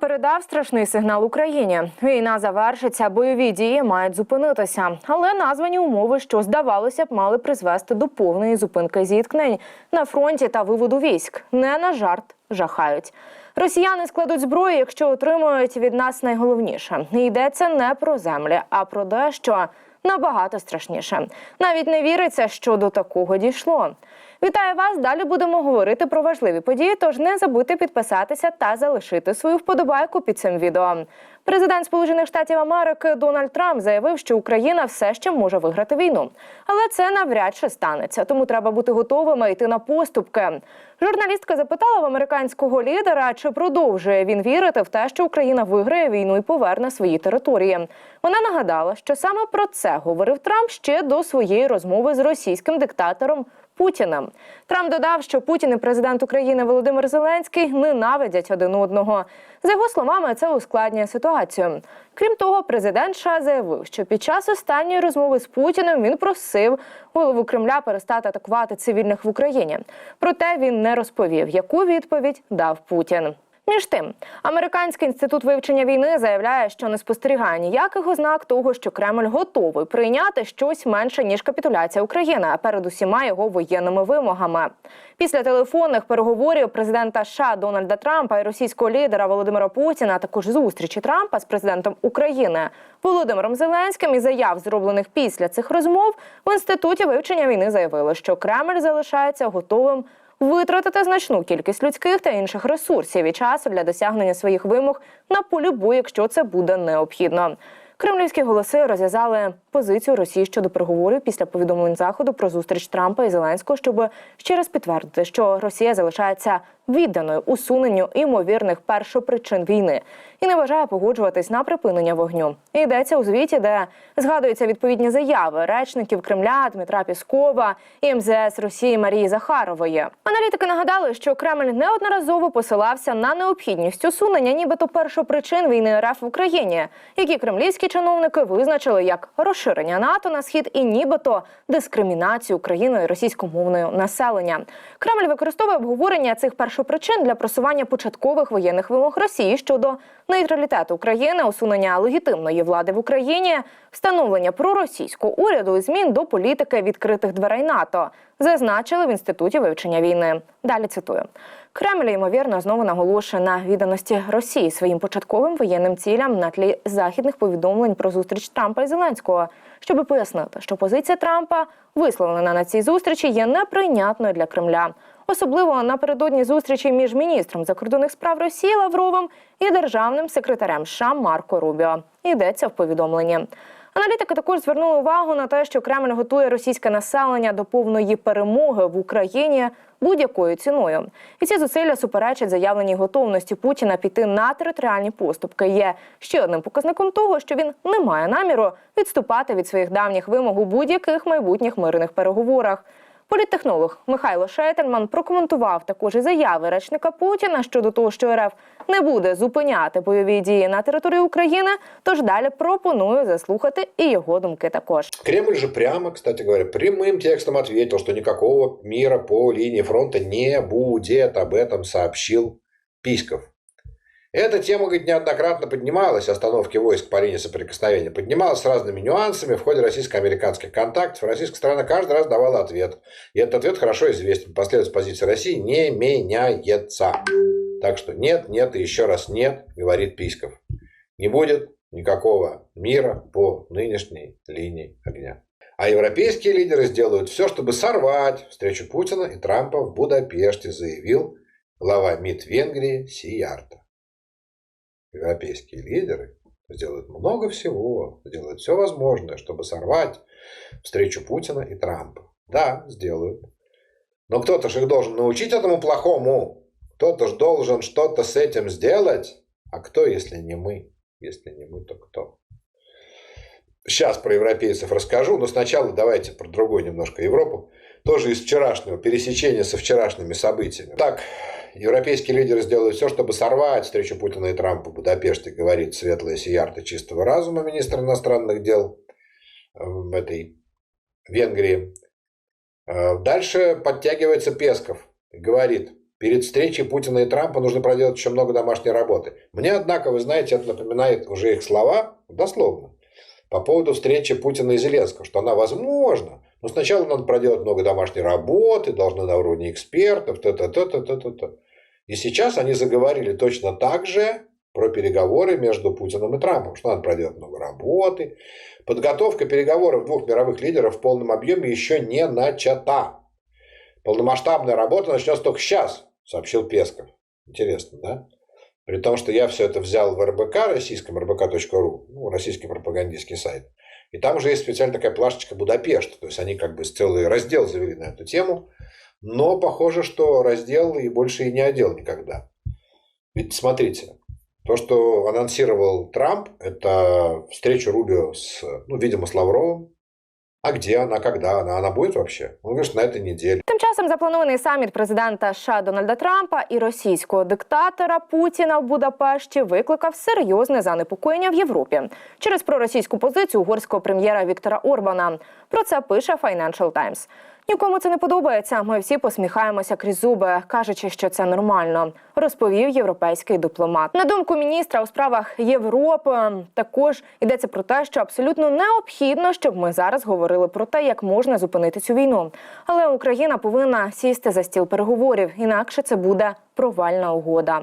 Передав страшний сигнал Україні. Війна завершиться, бойові дії мають зупинитися. Але названі умови, що здавалося б, мали призвести до повної зупинки зіткнень на фронті та виводу військ. Не на жарт жахають. Росіяни складуть зброю, якщо отримують від нас найголовніше. Йдеться не про землі, а про дещо набагато страшніше. Навіть не віриться, що до такого дійшло. Вітаю вас! Далі будемо говорити про важливі події. Тож не забудьте підписатися та залишити свою вподобайку під цим відео. Президент Сполучених Штатів Америки Дональд Трамп заявив, що Україна все ще може виграти війну, але це навряд чи станеться. Тому треба бути готовими йти на поступки. Журналістка запитала в американського лідера, чи продовжує він вірити в те, що Україна виграє війну і поверне свої території. Вона нагадала, що саме про це говорив Трамп ще до своєї розмови з російським диктатором Путіним. Трамп додав, що Путін і президент України Володимир Зеленський ненавидять один одного. За його словами, це ускладнює ситуацію. Крім того, президент США заявив, що під час останньої розмови з Путіним він просив голову Кремля перестати атакувати цивільних в Україні. Проте він не розповів, яку відповідь дав Путін. Між тим, американський інститут вивчення війни заявляє, що не спостерігає ніяких ознак того, що Кремль готовий прийняти щось менше ніж капітуляція України перед усіма його воєнними вимогами. Після телефонних переговорів президента США Дональда Трампа і російського лідера Володимира Путіна, а також зустрічі Трампа з президентом України Володимиром Зеленським і заяв, зроблених після цих розмов, в інституті вивчення війни заявили, що Кремль залишається готовим витратити значну кількість людських та інших ресурсів і часу для досягнення своїх вимог на полі бою, якщо це буде необхідно. Кремлівські голоси розв'язали позицію Росії щодо переговорів після повідомлень заходу про зустріч Трампа і Зеленського, щоб ще раз підтвердити, що Росія залишається відданою усуненню імовірних першопричин війни і не бажає погоджуватись на припинення вогню. І йдеться у звіті, де згадуються відповідні заяви речників Кремля Дмитра Піскова і МЗС Росії Марії Захарової. Аналітики нагадали, що Кремль неодноразово посилався на необхідність усунення, нібито першопричин війни РФ в Україні, які кремлівські чиновники визначили як розширення НАТО на схід і нібито дискримінацію Україною російськомовною населення. Кремль використовує обговорення цих першопричин для просування початкових воєнних вимог Росії щодо нейтралітету України, усунення легітимної влади в Україні, встановлення проросійського уряду і змін до політики відкритих дверей НАТО, зазначили в інституті вивчення війни. Далі цитую. Кремль ймовірно знову наголошує на відданості Росії своїм початковим воєнним цілям на тлі західних повідомлень про зустріч Трампа і Зеленського, щоб пояснити, що позиція Трампа, висловлена на цій зустрічі, є неприйнятною для Кремля. Особливо напередодні зустрічі між міністром закордонних справ Росії Лавровим і державним секретарем США Марко Рубіо. Йдеться в повідомленні. Аналітики також звернули увагу на те, що Кремль готує російське населення до повної перемоги в Україні будь-якою ціною. І ці зусилля суперечать заявленій готовності Путіна піти на територіальні поступки. Є ще одним показником того, що він не має наміру відступати від своїх давніх вимог у будь-яких майбутніх мирних переговорах. Політтехнолог Михайло Шетельман прокоментував також і заяви речника Путіна щодо того, що РФ не буде зупиняти бойові дії на території України. Тож далі пропоную заслухати і його думки також. Кремль же прямо, кстати говоря, прямым текстом ответил, что никакого мира по линии фронта не будет. Об этом сообщил Письков. Эта тема, говорит, неоднократно поднималась, остановки войск по линии соприкосновения, поднималась с разными нюансами в ходе российско-американских контактов. Российская сторона каждый раз давала ответ. И этот ответ хорошо известен. Последовательность позиции России не меняется. Так что нет, нет и еще раз нет, говорит Письков. Не будет никакого мира по нынешней линии огня. А европейские лидеры сделают все, чтобы сорвать встречу Путина и Трампа в Будапеште, заявил глава МИД Венгрии Сиярта. Европейские лидеры сделают много всего, сделают все возможное, чтобы сорвать встречу Путина и Трампа. Да, сделают. Но кто-то же их должен научить этому плохому. Кто-то же должен что-то с этим сделать. А кто, если не мы? Если не мы, то кто? Сейчас про европейцев расскажу, но сначала давайте про другую немножко Европу. Тоже из вчерашнего, пересечения со вчерашними событиями. Так, европейские лидеры сделают все, чтобы сорвать встречу Путина и Трампа в Будапеште, говорит светлая сиярта чистого разума, министр иностранных дел в этой Венгрии. Дальше подтягивается Песков говорит, перед встречей Путина и Трампа нужно проделать еще много домашней работы. Мне, однако, вы знаете, это напоминает уже их слова, дословно, по поводу встречи Путина и Зеленского, что она возможна, но сначала надо проделать много домашней работы, должны на уровне экспертов, та-та-та-та-та-та. И сейчас они заговорили точно так же про переговоры между Путиным и Трампом, что надо проделать много работы. Подготовка переговоров двух мировых лидеров в полном объеме еще не начата. Полномасштабная работа начнется только сейчас, сообщил Песков. Интересно, да? При том, что я все это взял в РБК, российском rbk.ru, ну, российский пропагандистский сайт. И там уже есть специальная такая плашечка Будапешт. То есть они как бы целый раздел завели на эту тему. Но похоже, что раздел и больше и не одел никогда. Ведь смотрите, то, что анонсировал Трамп, это встречу Рубио с, ну, видимо, с Лавровым. А где она, когда она? Она будет вообще? Он говорит, на этой неделе. Тим часом запланований саміт президента США Дональда Трампа і російського диктатора Путіна в Будапешті викликав серйозне занепокоєння в Європі через проросійську позицію угорського прем'єра Віктора Орбана. Про це пише Financial Times. Нікому це не подобається. Ми всі посміхаємося крізь зуби, кажучи, що це нормально, розповів європейський дипломат. На думку міністра у справах Європи, також йдеться про те, що абсолютно необхідно, щоб ми зараз говорили про те, як можна зупинити цю війну. Але Україна повинна сісти за стіл переговорів, інакше це буде провальна угода.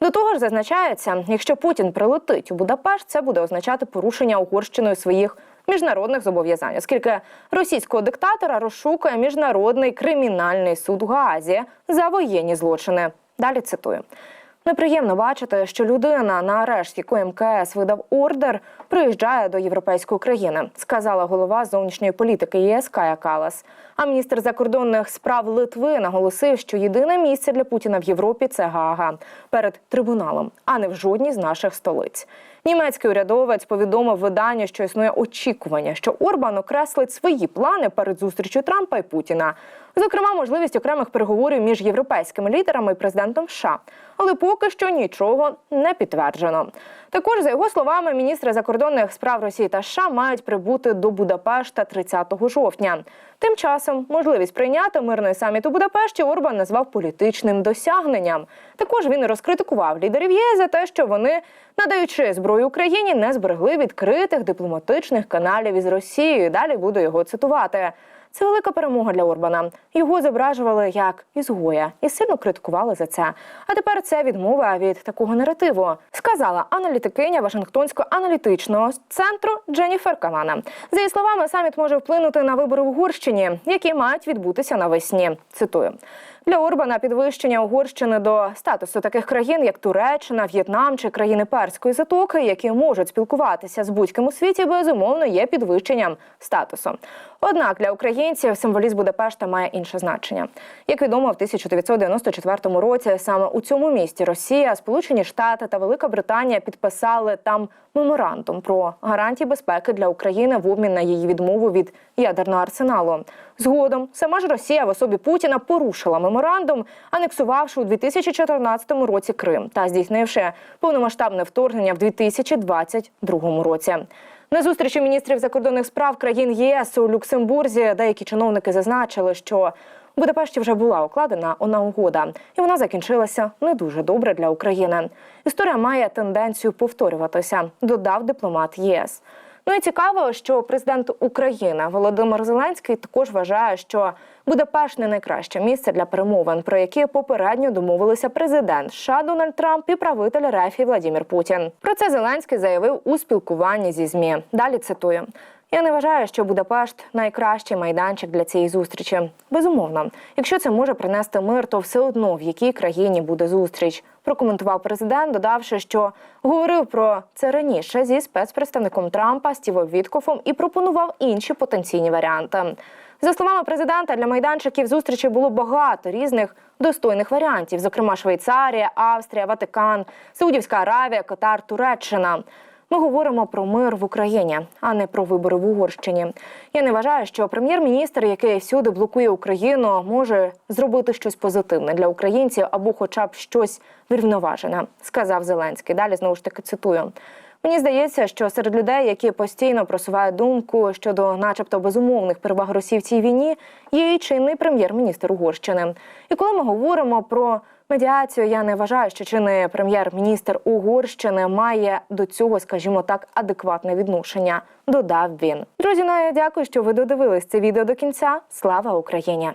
До того ж, зазначається, якщо Путін прилетить у Будапешт, це буде означати порушення Угорщиною своїх міжнародних зобов'язань, оскільки російського диктатора розшукує міжнародний кримінальний суд в Гаазі за воєнні злочини. Далі цитую. Неприємно бачити, що людина, на арешт якої МКС видав ордер, приїжджає до європейської країни, сказала голова зовнішньої політики ЄС Кая Калас. А міністр закордонних справ Литви наголосив, що єдине місце для Путіна в Європі це Гаага перед трибуналом, а не в жодній з наших столиць. Німецький урядовець повідомив виданню, що існує очікування, що Орбан окреслить свої плани перед зустрічю Трампа і Путіна. Зокрема, можливість окремих переговорів між європейськими лідерами і президентом США. Але поки що нічого не підтверджено. Також, за його словами, міністри закордонних справ Росії та США мають прибути до Будапешта 30 жовтня. Тим часом можливість прийняти мирний саміт у Будапешті Орбан назвав політичним досягненням. Також він розкритикував лідерів ЄС за те, що вони, надаючи зброю Україні, не зберегли відкритих дипломатичних каналів із Росією. Далі буду його цитувати. Це велика перемога для Орбана. Його зображували як ізгоя і сильно критикували за це. А тепер це відмова від такого наративу, сказала аналітикиня Вашингтонського аналітичного центру Дженніфер Кавана. За її словами, саміт може вплинути на вибори в Угорщині, які мають відбутися навесні. Цитую. Для Орбана підвищення Угорщини до статусу таких країн, як Туреччина, В'єтнам чи країни Перської затоки, які можуть спілкуватися з будь-ким у світі, безумовно є підвищенням статусу. Однак для українців символізм Будапешта має інше значення. Як відомо, в 1994 році саме у цьому місті Росія, Сполучені Штати та Велика Британія підписали там меморандум про гарантії безпеки для України в обмін на її відмову від ядерного арсеналу. Згодом сама ж Росія в особі Путіна порушила меморандум, анексувавши у 2014 році Крим та здійснивши повномасштабне вторгнення в 2022 році. На зустрічі міністрів закордонних справ країн ЄС у Люксембурзі деякі чиновники зазначили, що у Будапешті вже була укладена одна угода, і вона закінчилася не дуже добре для України. Історія має тенденцію повторюватися, додав дипломат ЄС. Ну і цікаво, що президент України Володимир Зеленський також вважає, що Будапешт не найкраще місце для перемовин, про які попередньо домовилися президент США Дональд Трамп і правитель РФ Владимир Путін. Про це Зеленський заявив у спілкуванні зі змі. Далі цитую. Я не вважаю, що Будапешт найкращий майданчик для цієї зустрічі. Безумовно, якщо це може принести мир, то все одно в якій країні буде зустріч. Прокоментував президент, додавши, що говорив про це раніше зі спецпредставником Трампа Стівом Віткофом і пропонував інші потенційні варіанти. За словами президента, для майданчиків зустрічі було багато різних достойних варіантів, зокрема Швейцарія, Австрія, Ватикан, Саудівська Аравія, Катар, Туреччина. Ми говоримо про мир в Україні, а не про вибори в Угорщині. Я не вважаю, що прем'єр-міністр, який всюди блокує Україну, може зробити щось позитивне для українців або, хоча б щось врівноважене, сказав Зеленський. Далі знову ж таки цитую. Мені здається, що серед людей, які постійно просувають думку щодо, начебто, безумовних переваг Росії в цій війні, є і чинний прем'єр-міністр Угорщини. І коли ми говоримо про медіацію, я не вважаю, що чинний прем'єр-міністр Угорщини має до цього, скажімо так, адекватне відношення. Додав він. Друзі, ну я дякую, що ви додивились це відео до кінця. Слава Україні!